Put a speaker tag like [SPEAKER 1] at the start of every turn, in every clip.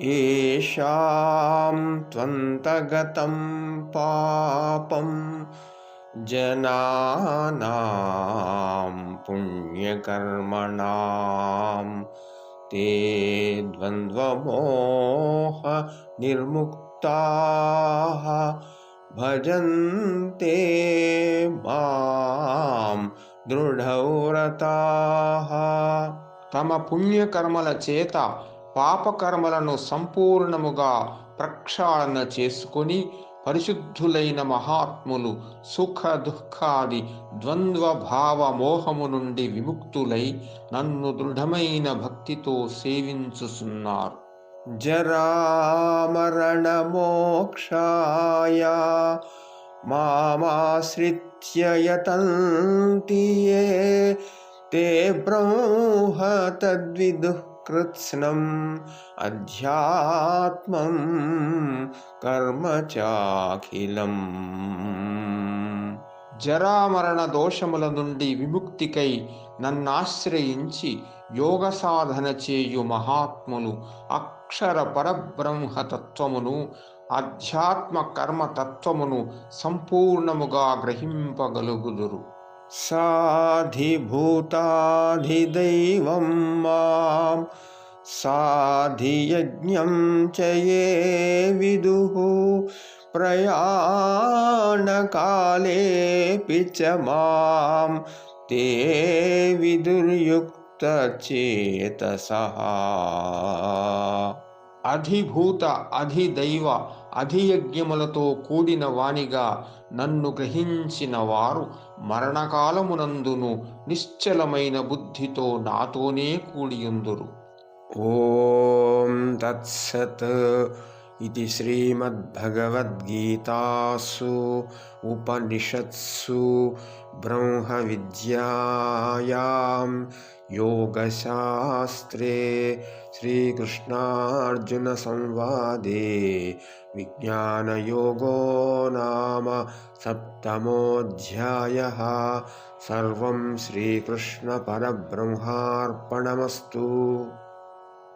[SPEAKER 1] येषां त्वन्तगतं पापं जनानां पुण्यकर्मणां ते द्वन्द्वमोहनिर्मुक्ताः भजन्ते माँ दृढव्रताः।
[SPEAKER 2] तम पुण्यकर्मल चेत పాపకర్మలను సంపూర్ణముగా ప్రక్షాళన చేసుకొని పరిశుద్ధులైన మహాత్ములు సుఖ దుఃఖాది ద్వంద్వభావ మోహము నుండి విముక్తులై నన్ను దృఢమైన భక్తితో
[SPEAKER 1] సేవించుసున్నారు జరామరణ మోక్షాయ మామాశ్రిత్యయతంతి తే బ్రహ్మ తద్విదు कृत्स्नम् अध्यात्मं कर्म चाखिलम्
[SPEAKER 2] జరామరణ దోషముల నుండి విముక్తికై నన్నాశ్రయించి యోగ సాధన చేయు మహాత్ములు అక్షర పరబ్రహ్మతత్వమును అధ్యాత్మ కర్మ తత్వమును సంపూర్ణముగా గ్రహింపగలుగుదురు
[SPEAKER 1] साधिभूताधिदैवं मां साधियज्ञं च ये विदुः प्रयाणकालेऽपि च मां ते विदुर्युक्तचेतसः
[SPEAKER 2] అధిభూత అధిదైవ అధియజ్ఞములతో కూడిన వాణిగా నన్ను గ్రహించిన వారు మరణకాలమునందును నిశ్చలమైన బుద్ధితో నాతోనే కూడియుందురు.
[SPEAKER 1] ఓం తత్సత్ इति श्रीमद्भगवद्गीतासु उपनिषत्सु ब्रह्मविद्यायां योगशास्त्रे श्रीकृष्णार्जुनसंवादे विज्ञानयोगो नाम सप्तमोऽध्यायः। सर्वं श्रीकृष्णपरब्रह्मार्पणमस्तु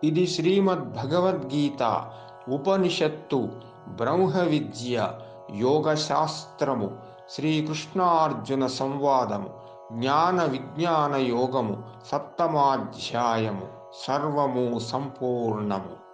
[SPEAKER 2] इति श्रीमद्भगवद्गीता ఉపనిషత్తు బ్రహ్మ విద్య యోగశాస్త్రము శ్రీకృష్ణార్జున సంవాదము జ్ఞాన విజ్ఞాన యోగము సప్తమాధ్యాయము సర్వము సంపూర్ణము.